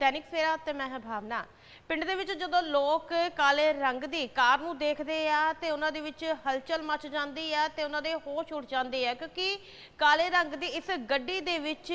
ਦੈਨਿਕ ਸਵੇਰਾ ਤੇ ਮੈਂ ਹਾਂ ਭਾਵਨਾ। ਪਿੰਡ ਦੇ ਵਿੱਚ ਜਦੋਂ ਲੋਕ ਕਾਲੇ ਰੰਗ ਦੀ ਕਾਰ ਨੂੰ ਦੇਖਦੇ ਆ ਤੇ ਉਹਨਾਂ ਦੇ ਵਿੱਚ ਹਲਚਲ ਮਚ ਜਾਂਦੀ ਆ ਤੇ ਉਹਨਾਂ ਦੇ ਹੋਸ਼ ਉੱਡ ਜਾਂਦੇ ਆ ਕਿਉਂਕਿ ਕਾਲੇ ਰੰਗ ਦੀ ਇਸ ਗੱਡੀ ਦੇ ਵਿੱਚ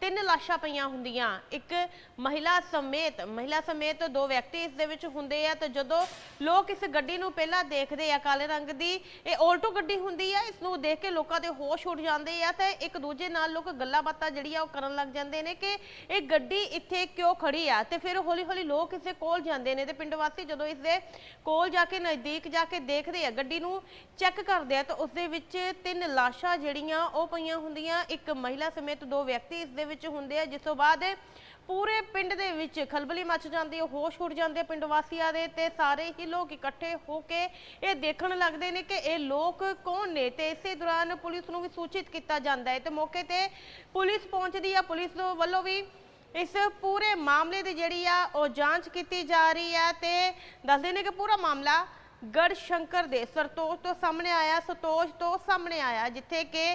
ਤਿੰਨ ਲਾਸ਼ਾਂ ਪਈਆਂ ਹੁੰਦੀਆਂ। ਇੱਕ ਮਹਿਲਾ ਸਮੇਤ ਮਹਿਲਾ ਸਮੇਤ ਦੋ ਵਿਅਕਤੀ ਇਸ ਦੇ ਵਿੱਚ ਹੁੰਦੇ ਆ ਤੇ ਜਦੋਂ ਲੋਕ ਇਸ ਗੱਡੀ ਨੂੰ ਪਹਿਲਾਂ ਦੇਖਦੇ ਆ ਕਾਲੇ ਰੰਗ ਦੀ, ਇਹ ਆਲਟੋ ਗੱਡੀ ਹੁੰਦੀ ਆ, ਇਸ ਨੂੰ ਦੇਖ ਕੇ ਲੋਕਾਂ ਦੇ ਹੋਸ਼ ਉੱਡ ਜਾਂਦੇ ਆ ਤੇ ਇੱਕ ਦੂਜੇ ਨਾਲ ਲੋਕ ਗੱਲਾਂ ਬਾਤਾਂ ਜਿਹੜੀਆਂ ਉਹ ਕਰਨ ਲੱਗ ਜਾਂਦੇ ਨੇ ਕਿ ਇਹ ਗੱਡੀ ਇੱਥੇ ਕਿਉਂ ਖੜੀ ਆ ਤੇ ਫਿਰ ਹੌਲੀ ਹੌਲੀ ਲੋਕ ਇਸੇ ਕੋਲ ਜਾਂਦੇ ਨੇ ਤੇ ਪਿੰਡ ਵਾਸੀ ਜਦੋਂ ਇਸ ਦੇ ਕੋਲ ਜਾ ਕੇ ਨਜ਼ਦੀਕ ਜਾ ਕੇ ਦੇਖਦੇ ਆ, ਗੱਡੀ ਨੂੰ ਚੈੱਕ ਕਰਦੇ ਆ ਤਾਂ ਉਸ ਦੇ ਵਿੱਚ ਤਿੰਨ ਲਾਸ਼ਾਂ ਜਿਹੜੀਆਂ ਉਹ ਪਈਆਂ ਹੁੰਦੀਆਂ। ਇੱਕ ਮਹਿਲਾ ਸਮੇਤ ਦੋ ਵਿਅਕਤੀ ਇਸ ਦੇ ਵਿੱਚ ਹੁੰਦੇ ਆ, ਜਿਸ ਤੋਂ ਬਾਅਦ ਪੂਰੇ ਪਿੰਡ ਦੇ ਵਿੱਚ ਖਲਬਲੀ ਮਚ ਜਾਂਦੀ ਹੈ, ਹੋਸ਼ ਉੱਡ ਜਾਂਦੇ ਪਿੰਡ ਵਾਸੀਆਂ ਦੇ ਤੇ ਸਾਰੇ ਹੀ ਲੋਕ ਇਕੱਠੇ ਹੋ ਕੇ ਇਹ ਦੇਖਣ ਲੱਗਦੇ ਨੇ ਕਿ ਇਹ ਲੋਕ ਕੌਣ ਨੇ ਤੇ ਇਸੇ ਦੌਰਾਨ ਪੁਲਿਸ ਨੂੰ ਵੀ ਸੂਚਿਤ ਕੀਤਾ ਜਾਂਦਾ ਹੈ ਤੇ ਮੌਕੇ ਤੇ ਪੁਲਿਸ ਪਹੁੰਚਦੀ ਹੈ ਪੁਲਿਸ ਵੱਲੋਂ ਵੀ ਇਸ ਪੂਰੇ ਮਾਮਲੇ ਦੀ ਜਿਹੜੀ ਆ, ਉਹ ਜਾਂਚ ਕੀਤੀ ਜਾ ਰਹੀ ਆ ਤੇ ਦੱਸਦੇ ਨੇ ਕਿ ਪੂਰਾ ਮਾਮਲਾ ਗੜ ਸ਼ੰਕਰ ਦੇ ਸਰਤੋਜ ਤੋਂ ਸਾਹਮਣੇ ਆਇਆ ਸਤੋਜ ਤੋਂ ਸਾਹਮਣੇ ਆਇਆ, ਜਿੱਥੇ ਕਿ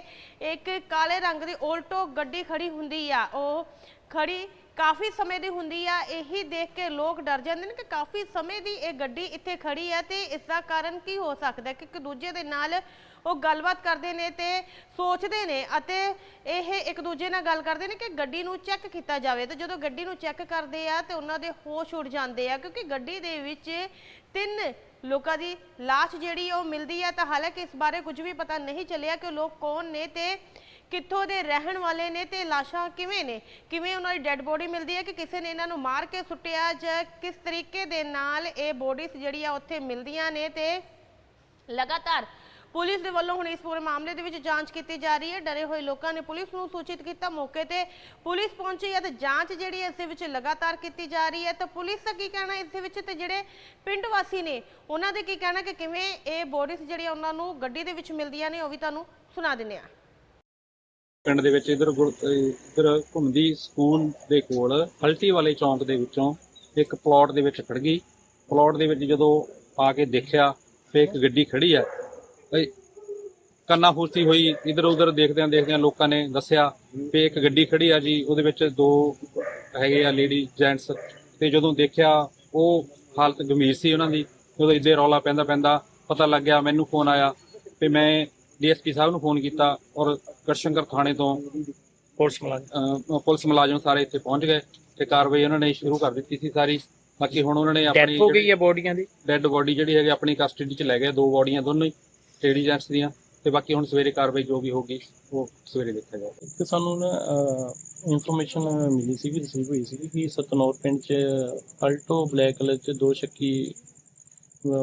ਇੱਕ ਕਾਲੇ ਰੰਗ ਦੀ ਆਲਟੋ ਗੱਡੀ ਖੜੀ ਹੁੰਦੀ ਆ, ਉਹ ਖੜੀ ਕਾਫੀ ਸਮੇਂ ਦੀ ਹੁੰਦੀ ਆ, ਇਹੀ ਦੇਖ ਕੇ ਲੋਕ ਡਰ ਜਾਂਦੇ ਨੇ ਕਿ ਕਾਫੀ ਸਮੇਂ ਦੀ ਇਹ ਗੱਡੀ ਇੱਥੇ ਖੜੀ ਆ ਤੇ ਇਸ ਦਾ ਕਾਰਨ ਕੀ ਹੋ ਸਕਦਾ ਕਿ ਇੱਕ ਦੂਜੇ ਦੇ ਨਾਲ ਉਹ ਗੱਲਬਾਤ ਕਰਦੇ ਨੇ ਤੇ ਸੋਚਦੇ ਨੇ ਅਤੇ ਇਹ ਇੱਕ ਦੂਜੇ ਨਾਲ ਗੱਲ ਕਰਦੇ ਨੇ ਕਿ ਗੱਡੀ ਨੂੰ ਚੈੱਕ ਕੀਤਾ ਜਾਵੇ। ਤੇ ਜਦੋਂ ਗੱਡੀ ਨੂੰ ਚੈੱਕ ਕਰਦੇ ਆ ਤੇ ਉਹਨਾਂ ਦੇ ਹੋਸ਼ ਉੱਡ ਜਾਂਦੇ ਆ ਕਿਉਂਕਿ ਗੱਡੀ ਦੇ ਵਿੱਚ ਤਿੰਨ ਲੋਕਾਂ ਦੀ ਲਾਸ਼ ਜਿਹੜੀ ਉਹ ਮਿਲਦੀ ਹੈ ਤਾਂ ਹਾਲਾਂਕਿ ਇਸ ਬਾਰੇ ਕੁਝ ਵੀ ਪਤਾ ਨਹੀਂ ਚੱਲਿਆ ਕਿ ਲੋਕ ਕੌਣ ਨੇ ਤੇ ਕਿੱਥੋਂ ਦੇ ਰਹਿਣ ਵਾਲੇ ਨੇ ਤੇ ਲਾਸ਼ਾਂ ਕਿਵੇਂ ਨੇ? ਕਿਵੇਂ ਉਹਨਾਂ ਦੀ ਡੈੱਡ ਬੋਡੀ ਮਿਲਦੀ ਹੈ ਕਿ ਕਿਸੇ ਨੇ ਇਹਨਾਂ ਨੂੰ ਮਾਰ ਕੇ ਸੁੱਟਿਆ ਜਾਂ ਕਿਸ ਤਰੀਕੇ ਦੇ ਨਾਲ ਇਹ ਬੋਡੀਜ਼ ਜਿਹੜੀ ਆ ਉੱਥੇ ਮਿਲਦੀਆਂ ਨੇ ਤੇ ਲਗਾਤਾਰ ਪੁਲਿਸ ਦੇ ਵੱਲੋਂ ਹੁਣ ਇਸ ਪੂਰੇ ਮਾਮਲੇ ਦੇ ਵਿੱਚ ਜਾਂਚ ਕੀਤੀ ਜਾ ਰਹੀ ਹੈ। ਡਰੇ ਹੋਏ ਲੋਕਾਂ ਨੇ ਪੁਲਿਸ ਨੂੰ ਸੂਚਿਤ ਕੀਤਾ। ਮੌਕੇ ਤੇ ਪੁਲਿਸ ਪਹੁੰਚੀ ਹੈ ਤੇ ਜਾਂਚ ਜਿਹੜੀ ਇਸ ਦੇ ਵਿੱਚ ਲਗਾਤਾਰ ਕੀਤੀ ਜਾ ਰਹੀ ਹੈ। ਤਾਂ ਪੁਲਿਸ ਦਾ ਕੀ ਕਹਿਣਾ ਇਸ ਦੇ ਵਿੱਚ? ਤੇ ਜਿਹੜੇ ਪਿੰਡ ਵਾਸੀ ਨੇ, ਉਹਨਾਂ ਦੇ ਕੀ ਕਹਿਣਾ ਕਿ ਕਿਵੇਂ ਇਹ ਬੋਡੀਜ਼ ਜਿਹੜੀਆਂ ਉਹਨਾਂ ਨੂੰ ਗੱਡੀ ਦੇ ਵਿੱਚ ਮਿਲਦੀਆਂ ਨੇ, ਉਹ ਵੀ ਤੁਹਾਨੂੰ ਸੁਣਾ ਦਿੰਦੇ ਆ ਪਿੰਡ ਦੇ ਵਿੱਚ ਇਧਰ ਇਧਰ ਘੁੰਮਦੀ ਸਕੂਲ ਦੇ ਕੋਲ ਹਲਟੀ ਵਾਲੇ ਚੌਂਕ ਦੇ ਵਿੱਚੋਂ ਇੱਕ ਪਲਾਟ ਦੇ ਵਿੱਚ ਖੜ ਗਈ। ਪਲਾਟ ਦੇ ਵਿੱਚ ਜਦੋਂ ਆ ਕੇ ਦੇਖਿਆ, ਤੇ ਇੱਕ ਗੱਡੀ ਖੜੀ ਹੈ। ਕੰਨਾ ਫੂਸੀ ਹੋਈ ਇਧਰ ਉਧਰ ਦੇਖਦਿਆਂ ਦੇਖਦਿਆਂ ਲੋਕਾਂ ਨੇ ਦੱਸਿਆ ਕਿ ਇੱਕ ਗੱਡੀ ਖੜੀ ਆ ਜੀ ਉਹਦੇ ਵਿੱਚ ਦੋ ਹੈਗੇ ਆ ਲੇਡੀ ਜੈਂਟਸ ਤੇ ਜਦੋਂ ਦੇਖਿਆ ਉਹ ਹਾਲਤ ਗੰਭੀਰ ਸੀ ਉਹਨਾਂ ਦੀ ਜਦੋਂ ਇੱਦੇ ਰੌਲਾ ਪੈਂਦਾ ਪੈਂਦਾ ਪਤਾ ਲੱਗਿਆ ਮੈਨੂੰ ਫੋਨ ਆਇਆ ਤੇ ਮੈਂ ਡੀਐਸਪੀ ਸਾਹਿਬ ਨੂੰ ਫੋਨ ਕੀਤਾ ਔਰ ਕਰਸ਼ੰਕਰ ਥਾਣੇ ਤੋਂ ਪੁਲਿਸ ਮੁਲਾਜ਼ਮ। ਪੁਲਿਸ ਮੁਲਾਜ਼ਮ ਸਾਰੇ ਇੱਥੇ ਪਹੁੰਚ ਗਏ ਤੇ ਕਾਰਵਾਈ ਉਹਨਾਂ ਨੇ ਸ਼ੁਰੂ ਕਰ ਦਿੱਤੀ ਸੀ ਸਾਰੀ। ਬਾਕੀ ਹੁਣ ਉਹਨਾਂ ਨੇ ਡੈਥ ਆਪਣੀ ਹੋ ਗਈ ਹੈ ਬੋਡੀਆਂ ਦੀ? ਡੈੱਡ ਬੋਡੀ ਜਿਹੜੀ ਹੈਗੀ ਆਪਣੀ ਕਸਟਡੀ 'ਚ ਲੈ ਗਏ ਦੋ ਬੋਡੀਆਂ ਦੋਨੋਂ ਹੀ। ਲੇਡੀ ਜੈਂਟਸ ਦੀਆਂ ਤੇ ਬਾਕੀ ਹੁਣ ਸਵੇਰੇ ਕਾਰਵਾਈ ਜੋ ਵੀ ਹੋਗੀ ਉਹ ਸਵੇਰੇ ਦੇਖਿਆ ਜਾਏਗਾ ਇੱਕ ਸਾਨੂੰ ਨਾ ਇਨਫੋਰਮੇਸ਼ਨ ਮਿਲੀ ਸੀ ਰਿਸੀਵ ਹੋਈ ਸੀ ਕਿ ਸਤਨੌਰ ਪਿੰਡ ਚ ਅਲਟੋ ਬਲੈਕ ਕਲਰ ਚ ਦੋ ਸ਼ੱਕੀ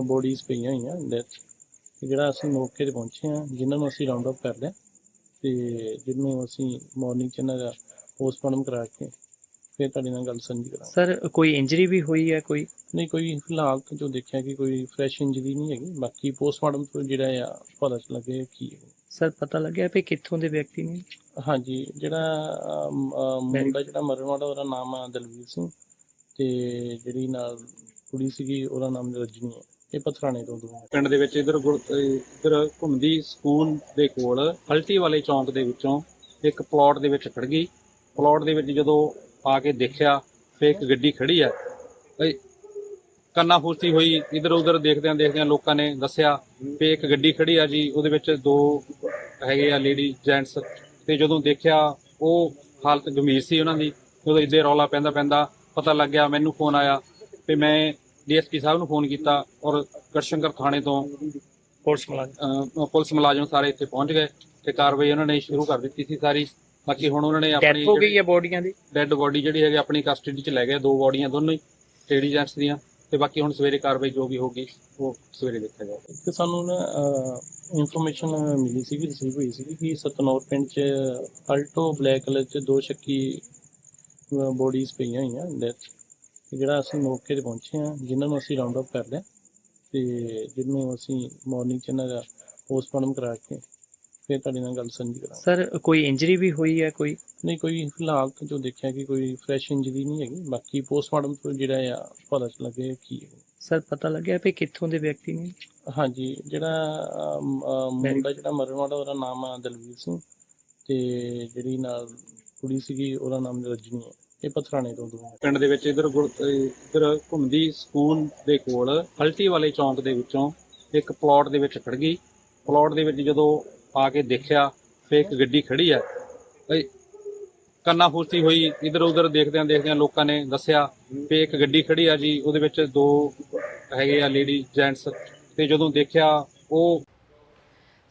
ਬੋਡੀਜ਼ ਪਈਆਂ ਹੋਈਆਂ ਡੈਥ ਜਿਹੜਾ ਅਸੀਂ ਮੌਕੇ ਤੇ ਪਹੁੰਚੇ ਹਾਂ, ਜਿਨ੍ਹਾਂ ਨੂੰ ਅਸੀਂ ਰਾਉਂਡ ਅਪ ਕਰ ਲਿਆ ਤੇ ਜਿਹਨੂੰ ਅਸੀਂ ਮਾਰਨਿੰਗ ਚ ਇਹਨਾਂ ਦਾ ਪੋਸਟਮਾਰਟਮ ਕਰਾ ਕੇ ਫਿਰ ਤੁਹਾਡੇ ਨਾਲ ਗੱਲ ਸਾਂਝੀ ਕਰਾਂਗੇ। ਸਰ ਕੋਈ ਇੰਜਰੀ ਵੀ ਹੋਈ ਹੈ ਕੋਈ? ਨਹੀਂ ਕੋਈ ਫਿਲਹਾਲ ਤਾਂ ਜੋ ਦੇਖਿਆ ਕਿ ਕੋਈ ਫਰੈਸ਼ ਇੰਜਰੀ ਨਹੀਂ ਹੈਗੀ ਬਾਕੀ ਪੋਸਟਮਾਰਟਮ ਤੋਂ ਜਿਹੜਾ ਆ ਪਤਾ ਚੱਲਾਗੇ ਕੀ ਹੈ। ਸਰ ਪਤਾ ਲੱਗਿਆ ਵੀ ਕਿੱਥੋਂ ਦੇ ਵਿਅਕਤੀ ਨੇ? ਹਾਂਜੀ ਜਿਹੜਾ ਮੁੰਡਾ ਜਿਹੜਾ ਮਰਨ ਵਾਲਾ ਉਹਦਾ ਨਾਮ ਆ ਦਲਵੀਰ ਸਿੰਘ ਤੇ ਜਿਹੜੀ ਨਾਲ ਕੁੜੀ ਸੀਗੀ ਉਹਦਾ ਨਾਮ ਰਜਨੀ ਹੈ। ਇਹ ਪਥਰਾਣੇ ਤੋਂ ਦੋ ਪਿੰਡ ਦੇ ਵਿੱਚ ਇਧਰ ਇਧਰ ਘੁੰਮਦੀ ਸਕੂਲ ਦੇ ਕੋਲ ਹਲਟੀ ਵਾਲੇ ਚੌਂਕ ਦੇ ਵਿੱਚੋਂ ਇੱਕ ਪਲਾਟ ਦੇ ਵਿੱਚ ਖੜ ਗਈ। ਪਲਾਟ ਦੇ ਵਿੱਚ ਜਦੋਂ ਆ ਕੇ ਦੇਖਿਆ ਤੇ ਇੱਕ ਗੱਡੀ ਖੜੀ ਇਹ ਕੰਨਾ ਫੂਸੀ ਹੋਈ ਇਧਰ ਉਧਰ ਦੇਖਦਿਆਂ ਦੇਖਦਿਆਂ ਲੋਕਾਂ ਨੇ ਦੱਸਿਆ ਕਿ ਇੱਕ ਗੱਡੀ ਖੜੀ ਆ ਜੀ ਉਹਦੇ ਵਿੱਚ ਦੋ ਹੈਗੇ ਆ ਲੇਡੀ ਜੈਂਟਸ ਤੇ ਜਦੋਂ ਦੇਖਿਆ ਉਹ ਹਾਲਤ ਗੰਭੀਰ ਸੀ ਉਹਨਾਂ ਦੀ ਜਦੋਂ ਇੱਦੇ ਰੌਲਾ ਪੈਂਦਾ ਪੈਂਦਾ ਪਤਾ ਲੱਗਿਆ ਮੈਨੂੰ ਫੋਨ ਆਇਆ ਤੇ ਮੈਂ ਡੀਐਸਪੀ ਸਾਹਿਬ ਨੂੰ ਫੋਨ ਕੀਤਾ ਔਰ ਕਰਸ਼ੰਕਰ ਥਾਣੇ ਤੋਂ ਪੁਲਿਸ ਮੁਲਾਜ਼ਮ। ਪੁਲਿਸ ਮੁਲਾਜ਼ਮ ਸਾਰੇ ਇੱਥੇ ਪਹੁੰਚ ਗਏ ਤੇ ਕਾਰਵਾਈ ਉਹਨਾਂ ਨੇ ਸ਼ੁਰੂ ਕਰ ਦਿੱਤੀ ਸੀ ਸਾਰੀ। ਬਾਕੀ ਹੁਣ ਉਹਨਾਂ ਨੇ ਡੈਥ ਆਪਣੀ ਹੋ ਗਈ ਹੈ ਬੋਡੀਆਂ ਦੀ। ਡੈੱਡ ਬੋਡੀ ਜਿਹੜੀ ਹੈਗੀ ਆਪਣੀ ਕਸਟਡੀ 'ਚ ਲੈ ਗਏ ਦੋ ਬੋਡੀਆਂ ਦੋਨੋਂ ਹੀ ਜੈਂਟਸ ਦੀਆਂ। ਤੇ ਬਾਕੀ ਹੁਣ ਸਵੇਰੇ ਕਾਰਵਾਈ ਜੋ ਵੀ ਹੋਗੀ ਉਹ ਸਵੇਰੇ ਦੇਖਿਆ ਜਾਏਗਾ ਇੱਕ ਸਾਨੂੰ ਨਾ ਇਨਫੋਰਮੇਸ਼ਨ ਮਿਲੀ ਸੀ ਰਿਸੀਵ ਹੋਈ ਸੀ ਕਿ ਸਤਨੌਰ ਪਿੰਡ ਚ ਅਲਟੋ ਬਲੈਕ ਕਲਰ ਚ ਦੋ ਸ਼ੱਕੀ ਬੋਡੀਜ਼ ਪਈਆਂ ਹੋਈਆਂ ਡੈਥ ਜਿਹੜਾ ਅਸੀਂ ਮੌਕੇ ਤੇ ਪਹੁੰਚੇ ਹਾਂ ਜਿਨ੍ਹਾਂ ਨੂੰ ਅਸੀਂ ਰਾਉਂਡ ਅਪ ਕਰ ਲਿਆ ਤੇ ਜਿਹਨੂੰ ਅਸੀਂ ਮਾਰਨਿੰਗ ਚ ਇਹਨਾਂ ਦਾ ਪੋਸਟਮਾਰਟਮ ਕਰਾ ਕੇ ਫਿਰ ਤੁਹਾਡੇ ਨਾਲ ਗੱਲ ਸਾਂਝੀ ਕਰਾਂਗੇ। ਸਰ ਕੋਈ ਇੰਜਰੀ ਵੀ ਹੋਈ ਹੈ ਕੋਈ? ਨਹੀਂ ਕੋਈ ਫਿਲਹਾਲ ਤਾਂ ਜੋ ਦੇਖਿਆ ਕਿ ਕੋਈ ਫਰੈਸ਼ ਇੰਜਰੀ ਨਹੀਂ ਹੈਗੀ ਬਾਕੀ ਪੋਸਟਮਾਰਟਮ ਤੋਂ ਜਿਹੜਾ ਆ ਪਤਾ ਚੱਲਾਗੇ ਕੀ ਹੈ। ਸਰ ਪਤਾ ਲੱਗਿਆ ਵੀ ਕਿੱਥੋਂ ਦੇ ਵਿਅਕਤੀ ਨੇ? ਹਾਂਜੀ ਜਿਹੜਾ ਮੁੰਡਾ ਜਿਹੜਾ ਮਰਨ ਵਾਲਾ ਉਹਦਾ ਨਾਮ ਆ ਦਲਵੀਰ ਸਿੰਘ ਤੇ ਜਿਹੜੀ ਨਾਲ ਕੁੜੀ ਸੀਗੀ ਉਹਦਾ ਨਾਮ ਰਜਨੀ ਹੈ ਇਹ ਪਥਰਾਣੇ ਤੋਂ ਦੂਰ ਪਿੰਡ ਦੇ ਵਿੱਚ ਇਧਰ ਇਧਰ ਘੁੰਮਦੀ ਸਕੂਲ ਦੇ ਕੋਲ ਹਲਟੀ ਵਾਲੇ ਚੌਂਕ ਦੇ ਵਿੱਚੋਂ ਇੱਕ ਪਲਾਟ ਦੇ ਵਿੱਚ ਖੜ ਗਈ। ਪਲਾਟ ਦੇ ਵਿੱਚ ਜਦੋਂ ਆ ਕੇ ਦੇਖਿਆ ਤੇ ਇੱਕ ਗੱਡੀ ਖੜੀ ਹੈ ਕੰਨਾ ਫੂਸੀ ਹੋਈ, ਇਧਰ ਉਧਰ ਦੇਖਦਿਆਂ ਦੇਖਦਿਆਂ ਲੋਕਾਂ ਨੇ ਦੱਸਿਆ ਕਿ ਇੱਕ ਗੱਡੀ ਖੜੀ ਆ ਜੀ, ਉਹਦੇ ਵਿੱਚ ਦੋ ਹੈਗੇ ਆ ਲੇਡੀ ਜੈਂਟਸ ਤੇ ਜਦੋਂ ਦੇਖਿਆ ਉਹ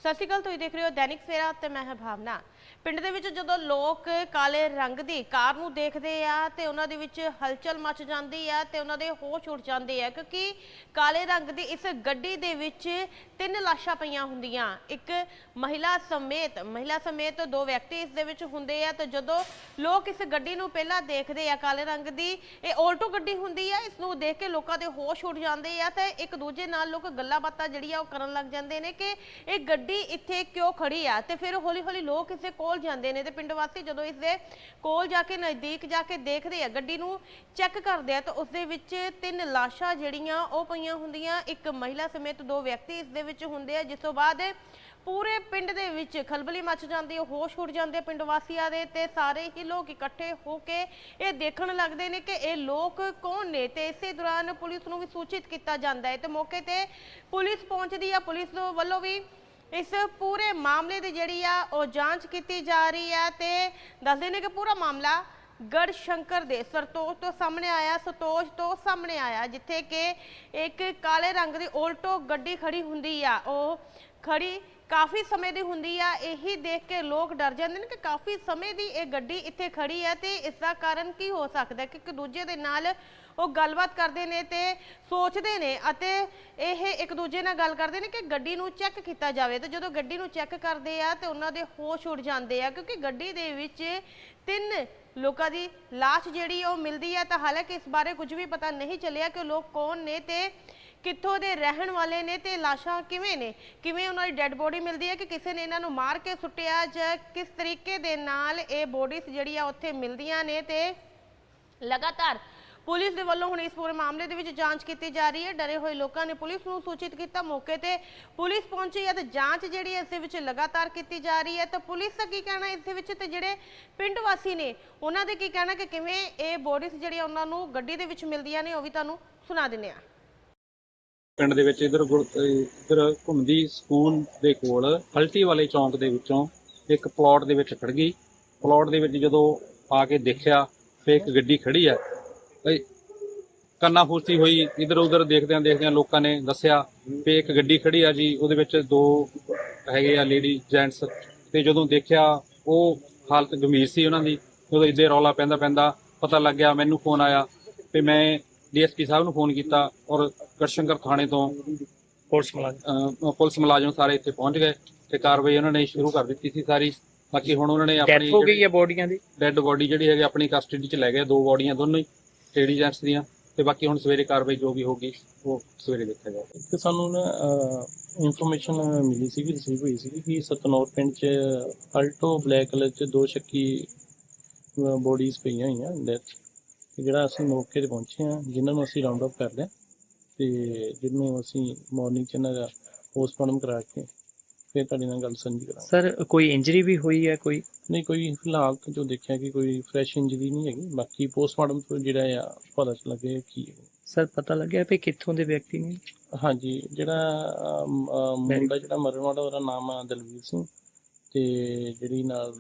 ਸਤਿ ਸ਼੍ਰੀ ਅਕਾਲ, ਤੁਸੀਂ ਦੇਖ ਰਹੇ ਹੋ ਦੈਨਿਕ ਸਵੇਰਾ ਤੇ ਮੈਂ ਹਾਂ ਭਾਵਨਾ। ਪਿੰਡ ਦੇ ਵਿੱਚ ਜਦੋਂ ਲੋਕ ਕਾਲੇ ਰੰਗ ਦੀ ਕਾਰ ਨੂੰ ਦੇਖਦੇ ਆ ਤੇ ਉਹਨਾਂ ਦੇ ਵਿੱਚ ਹਲਚਲ ਮਚ ਜਾਂਦੀ ਆ ਤੇ ਉਹਨਾਂ ਦੇ ਹੋਸ਼ ਉੱਡ ਜਾਂਦੇ ਆ, ਕਿਉਂਕਿ ਕਾਲੇ ਰੰਗ ਦੀ ਇਸ ਗੱਡੀ ਦੇ ਵਿੱਚ ਤਿੰਨ ਲਾਸ਼ਾਂ ਪਈਆਂ ਹੁੰਦੀਆਂ। ਇੱਕ ਮਹਿਲਾ ਸਮੇਤ ਮਹਿਲਾ ਸਮੇਤ ਦੋ ਵਿਅਕਤੀ ਇਸ ਦੇ ਵਿੱਚ ਹੁੰਦੇ ਆ ਤੇ ਜਦੋਂ ਲੋਕ ਇਸ ਗੱਡੀ ਨੂੰ ਪਹਿਲਾਂ ਦੇਖਦੇ ਆ ਕਾਲੇ ਰੰਗ ਦੀ, ਇਹ ਆਲਟੋ ਗੱਡੀ ਹੁੰਦੀ ਆ, ਇਸ ਨੂੰ ਦੇਖ ਕੇ ਲੋਕਾਂ ਦੇ ਹੋਸ਼ ਉੱਡ ਜਾਂਦੇ ਆ ਤੇ ਇੱਕ ਦੂਜੇ ਨਾਲ ਲੋਕ ਗੱਲਾਂ ਬਾਤਾਂ ਜਿਹੜੀ ਆ ਉਹ ਕਰਨ ਲੱਗ ਜਾਂਦੇ ਨੇ ਕਿ ਇਹ ਗੱਡੀ ਇੱਥੇ ਕਿਉਂ ਖੜੀ ਆ ਤੇ ਫਿਰ ਹੌਲੀ ਹੌਲੀ ਲੋਕ ਇਸ ਦੇ ਕੋਲ ਜਾਂਦੇ ਨੇ ਤੇ ਪਿੰਡ ਵਾਸੀ ਜਦੋਂ ਇਸ ਦੇ ਕੋਲ ਜਾ ਕੇ ਨਜ਼ਦੀਕ ਜਾ ਕੇ ਦੇਖਦੇ ਆ, ਗੱਡੀ ਨੂੰ ਚੈੱਕ ਕਰਦੇ ਆ ਤਾਂ ਉਸ ਦੇ ਵਿੱਚ ਤਿੰਨ ਲਾਸ਼ਾਂ ਜਿਹੜੀਆਂ ਉਹ ਪਈਆਂ ਹੁੰਦੀਆਂ। ਇੱਕ ਮਹਿਲਾ ਸਮੇਤ ਦੋ ਵਿਅਕਤੀ ਇਸ ਦੇ ਵਿੱਚ ਹੁੰਦੇ ਆ, ਜਿਸ ਤੋਂ ਬਾਅਦ ਪੂਰੇ ਪਿੰਡ ਦੇ ਵਿੱਚ ਖਲਬਲੀ ਮਚ ਜਾਂਦੀ ਹੈ, ਹੋਸ਼ ਉੱਡ ਜਾਂਦੇ ਪਿੰਡ ਵਾਸੀਆਂ ਦੇ ਤੇ ਸਾਰੇ ਹੀ ਲੋਕ ਇਕੱਠੇ ਹੋ ਕੇ ਇਹ ਦੇਖਣ ਲੱਗਦੇ ਨੇ ਕਿ ਇਹ ਲੋਕ ਕੌਣ ਨੇ ਤੇ ਇਸੇ ਦੌਰਾਨ ਪੁਲਿਸ ਨੂੰ ਵੀ ਸੂਚਿਤ ਕੀਤਾ ਜਾਂਦਾ ਹੈ ਤੇ ਮੌਕੇ ਤੇ ਪੁਲਿਸ ਪਹੁੰਚਦੀ ਹੈ ਪੁਲਿਸ ਵੱਲੋਂ ਵੀ ਇਸ ਪੂਰੇ ਮਾਮਲੇ ਦੀ ਜਿਹੜੀ ਆ, ਉਹ ਜਾਂਚ ਕੀਤੀ ਜਾ ਰਹੀ ਆ ਤੇ ਦੱਸਦੇ ਨੇ ਕਿ ਪੂਰਾ ਮਾਮਲਾ ਗੜ ਸ਼ੰਕਰ ਦੇ ਸਰਤੋਜ ਤੋਂ ਸਾਹਮਣੇ ਆਇਆ ਸਤੋਜ ਤੋਂ ਸਾਹਮਣੇ ਆਇਆ, ਜਿੱਥੇ ਕਿ ਇੱਕ ਕਾਲੇ ਰੰਗ ਦੀ ਆਲਟੋ ਗੱਡੀ ਖੜੀ ਹੁੰਦੀ ਆ, ਉਹ ਖੜੀ ਕਾਫੀ ਸਮੇਂ ਦੀ ਹੁੰਦੀ ਆ, ਇਹੀ ਦੇਖ ਕੇ ਲੋਕ ਡਰ ਜਾਂਦੇ ਨੇ ਕਿ ਕਾਫੀ ਸਮੇਂ ਦੀ ਇਹ ਗੱਡੀ ਇੱਥੇ ਖੜੀ ਹੈ ਤੇ ਇਸ ਦਾ ਕਾਰਨ ਕੀ ਹੋ ਸਕਦਾ ਕਿ ਇੱਕ ਦੂਜੇ ਦੇ ਨਾਲ ਉਹ ਗੱਲਬਾਤ ਕਰਦੇ ਨੇ ਤੇ ਸੋਚਦੇ ਨੇ ਅਤੇ ਇਹ ਇੱਕ ਦੂਜੇ ਨਾਲ ਗੱਲ ਕਰਦੇ ਨੇ ਕਿ ਗੱਡੀ ਨੂੰ ਚੈੱਕ ਕੀਤਾ ਜਾਵੇ। ਤੇ ਜਦੋਂ ਗੱਡੀ ਨੂੰ ਚੈੱਕ ਕਰਦੇ ਆ ਤੇ ਉਹਨਾਂ ਦੇ ਹੋਸ਼ ਉੱਡ ਜਾਂਦੇ ਆ ਕਿਉਂਕਿ ਗੱਡੀ ਦੇ ਵਿੱਚ ਤਿੰਨ ਲੋਕਾਂ ਦੀ ਲਾਸ਼ ਜਿਹੜੀ ਉਹ ਮਿਲਦੀ ਹੈ ਤਾਂ ਹਾਲਾਂਕਿ ਇਸ ਬਾਰੇ ਕੁਝ ਵੀ ਪਤਾ ਨਹੀਂ ਚੱਲਿਆ ਕਿ ਲੋਕ ਕੌਣ ਨੇ ਤੇ ਕਿੱਥੋਂ ਦੇ ਰਹਿਣ ਵਾਲੇ ਨੇ ਤੇ ਲਾਸ਼ਾਂ ਕਿਵੇਂ ਨੇ। ਕਿਵੇਂ ਉਹਨਾਂ ਦੀ ਡੈੱਡ ਬੋਡੀ ਮਿਲਦੀ ਹੈ ਕਿ ਕਿਸੇ ਨੇ ਇਹਨਾਂ ਨੂੰ ਮਾਰ ਕੇ ਸੁੱਟਿਆ ਜਾਂ ਕਿਸ ਤਰੀਕੇ ਦੇ ਨਾਲ ਇਹ ਬੋਡੀਜ਼ ਜਿਹੜੀ ਆ ਉੱਥੇ ਮਿਲਦੀਆਂ ਨੇ ਤੇ ਲਗਾਤਾਰ ਪੁਲਿਸ ਦੇ ਵੱਲੋਂ ਹੁਣ ਇਸ ਪੂਰੇ ਮਾਮਲੇ ਦੇ ਵਿੱਚ ਜਾਂਚ ਕੀਤੀ ਜਾ ਰਹੀ ਹੈ। ਡਰੇ ਹੋਏ ਲੋਕਾਂ ਨੇ ਪੁਲਿਸ ਨੂੰ ਸੂਚਿਤ ਕੀਤਾ। ਮੌਕੇ ਤੇ ਪੁਲਿਸ ਪਹੁੰਚੀ ਹੈ ਤੇ ਜਾਂਚ ਜਿਹੜੀ ਇਸ ਦੇ ਵਿੱਚ ਲਗਾਤਾਰ ਕੀਤੀ ਜਾ ਰਹੀ ਹੈ। ਤਾਂ ਪੁਲਿਸ ਦਾ ਕੀ ਕਹਿਣਾ ਇਸ ਦੇ ਵਿੱਚ? ਤੇ ਜਿਹੜੇ ਪਿੰਡ ਵਾਸੀ ਨੇ, ਉਹਨਾਂ ਦੇ ਕੀ ਕਹਿਣਾ ਕਿ ਕਿਵੇਂ ਇਹ ਬੋਡੀਜ਼ ਜਿਹੜੀਆਂ ਉਹਨਾਂ ਨੂੰ ਗੱਡੀ ਦੇ ਵਿੱਚ ਮਿਲਦੀਆਂ ਨੇ, ਉਹ ਵੀ ਤੁਹਾਨੂੰ ਸੁਣਾ ਦਿੰਨੇ ਆ ਪਿੰਡ ਦੇ ਵਿੱਚ ਇਧਰ ਇਧਰ ਘੁੰਮਦੀ ਸਕੂਲ ਦੇ ਕੋਲ ਹਲਟੀ ਵਾਲੇ ਚੌਂਕ ਦੇ ਵਿੱਚੋਂ ਇੱਕ ਪਲਾਟ ਦੇ ਵਿੱਚ ਖੜ ਗਈ। ਪਲਾਟ ਦੇ ਵਿੱਚ ਜਦੋਂ ਆ ਕੇ ਦੇਖਿਆ ਤੇ ਇੱਕ ਗੱਡੀ ਖੜੀ ਹੈ। ਕੰਨਾ ਫੂਸੀ ਹੋਈ ਇਧਰ ਉਧਰ ਦੇਖਦਿਆਂ ਦੇਖਦਿਆਂ ਲੋਕਾਂ ਨੇ ਦੱਸਿਆ ਕਿ ਇੱਕ ਗੱਡੀ ਖੜੀ ਆ ਜੀ ਉਹਦੇ ਵਿੱਚ ਦੋ ਹੈਗੇ ਆ ਲੇਡੀ ਜੈਂਟਸ ਤੇ ਜਦੋਂ ਦੇਖਿਆ ਉਹ ਹਾਲਤ ਗੰਭੀਰ ਸੀ ਉਹਨਾਂ ਦੀ ਜਦੋਂ ਇੱਦੇ ਰੌਲਾ ਪੈਂਦਾ ਪੈਂਦਾ ਪਤਾ ਲੱਗਿਆ ਮੈਨੂੰ ਫੋਨ ਆਇਆ ਤੇ ਮੈਂ ਡੀਐਸਪੀ ਸਾਹਿਬ ਨੂੰ ਫੋਨ ਕੀਤਾ ਔਰ ਗੜਸ਼ੰਕਰ ਥਾਣੇ ਤੋਂ ਪੁਲਿਸ ਮੁਲਾਜ਼ਮ। ਪੁਲਿਸ ਮੁਲਾਜ਼ਮ ਸਾਰੇ ਇੱਥੇ ਪਹੁੰਚ ਗਏ ਤੇ ਕਾਰਵਾਈ ਉਹਨਾਂ ਨੇ ਸ਼ੁਰੂ ਕਰ ਦਿੱਤੀ ਸੀ ਸਾਰੀ। ਬਾਕੀ ਹੁਣ ਉਹਨਾਂ ਨੇ ਡੈਥ ਆਪਣੀ ਹੋ ਗਈ ਹੈ ਬੋਡੀਆਂ ਦੀ? ਡੈੱਡ ਬੋਡੀ ਜਿਹੜੀ ਹੈਗੀ ਆਪਣੀ ਕਸਟਡੀ 'ਚ ਲੈ ਗਏ ਦੋ ਬੋਡੀਆਂ ਦੋਨੋਂ ਹੀ। ਲੇਡੀ ਜੈਂਟਸ ਦੀਆਂ, ਤੇ ਬਾਕੀ ਹੁਣ ਸਵੇਰੇ ਕਾਰਵਾਈ ਜੋ ਵੀ ਹੋਗੀ ਉਹ ਸਵੇਰੇ ਦੇਖਿਆ ਜਾਊਗਾ। ਇੱਕ ਸਾਨੂੰ ਨਾ ਇਨਫੋਰਮੇਸ਼ਨ ਮਿਲੀ ਸੀ ਕਿ ਰਿਸੀਵ ਹੋਈ ਸੀ ਕਿ ਸਤਨੌਰ ਪਿੰਡ ਚ ਅਲਟੋ ਬਲੈਕ ਕਲਰ ਚ ਦੋ ਸ਼ੱਕੀ ਬੋਡੀਜ਼ ਪਈਆਂ ਹੋਈਆਂ ਡੈਥ ਜਿਹੜਾ ਅਸੀਂ ਮੌਕੇ ਤੇ ਪਹੁੰਚੇ ਹਾਂ, ਜਿਨ੍ਹਾਂ ਨੂੰ ਅਸੀਂ ਰਾਉਂਡ ਅਪ ਕਰ ਲਿਆ ਤੇ ਜਿਹਨੂੰ ਅਸੀਂ ਮਾਰਨਿੰਗ ਚ ਇਹਨਾਂ ਦਾ ਪੋਸਟਮਾਰਟਮ ਕਰਾ ਕੇ ਫਿਰ ਤੁਹਾਡੇ ਨਾਲ ਗੱਲ ਸਾਂਝੀ ਕਰਾਂਗੇ। ਸਰ ਕੋਈ ਇੰਜਰੀ ਵੀ ਹੋਈ ਹੈ ਕੋਈ? ਨਹੀਂ ਕੋਈ ਫਿਲਹਾਲ ਤਾਂ ਜੋ ਦੇਖਿਆ ਕਿ ਕੋਈ ਫਰੈਸ਼ ਇੰਜਰੀ ਨਹੀਂ ਹੈਗੀ ਬਾਕੀ ਪੋਸਟਮਾਰਟਮ ਤੋਂ ਜਿਹੜਾ ਆ ਪਤਾ ਚ ਲੱਗੇ ਕੀ ਹੈ। ਸਰ ਪਤਾ ਲੱਗਿਆ ਵੀ ਕਿੱਥੋਂ ਦੇ ਵਿਅਕਤੀ ਨੇ? ਹਾਂਜੀ ਜਿਹੜਾ ਮੁੰਡਾ ਜਿਹੜਾ ਮਰਨ ਵਾਲਾ ਉਹਦਾ ਨਾਮ ਆ ਦਲਵੀਰ ਸਿੰਘ ਤੇ ਜਿਹੜੀ ਨਾਲ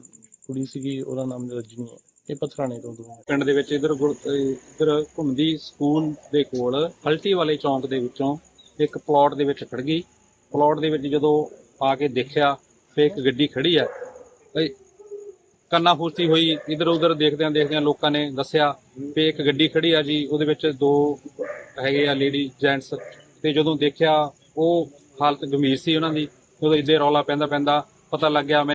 ਕੁੜੀ ਸੀਗੀ ਉਹਦਾ ਨਾਮ ਰਜਨੀ ਹੈ। ਇਹ ਪਥਰਾਣੇ ਤੋਂ ਦੂਰ। ਪਿੰਡ ਦੇ ਵਿੱਚ ਇਧਰ ਇਧਰ ਘੁੰਮਦੀ ਸਕੂਲ ਦੇ ਕੋਲ ਹਲਟੀ ਵਾਲੇ ਚੌਂਕ ਦੇ ਵਿੱਚੋਂ ਇੱਕ ਪਲਾਟ ਦੇ ਵਿੱਚ ਖੜ ਗਈ। ਪਲਾਟ ਦੇ ਵਿੱਚ ਜਦੋਂ ਆ ਕੇ ਦੇਖਿਆ ਤੇ ਇੱਕ ਗੱਡੀ ਖੜੀ ਹੈ ਇਹ ਕੰਨਾ ਫੂਸੀ ਹੋਈ ਇਧਰ ਉਧਰ ਦੇਖਦਿਆਂ ਦੇਖਦਿਆਂ ਲੋਕਾਂ ਨੇ ਦੱਸਿਆ ਕਿ ਇੱਕ ਗੱਡੀ ਖੜੀ ਆ ਜੀ, ਉਹਦੇ ਵਿੱਚ ਦੋ ਹੈਗੇ ਆ ਲੇਡੀ ਜੈਂਟਸ ਤੇ ਜਦੋਂ ਦੇਖਿਆ ਉਹ ਹਾਲਤ ਗੰਭੀਰ ਸੀ ਉਹਨਾਂ ਦੀ, ਉਦੋਂ ਇੱਦੇ ਰੌਲਾ ਪੈਂਦਾ ਪੈਂਦਾ ਪਤਾ ਲੱਗਿਆ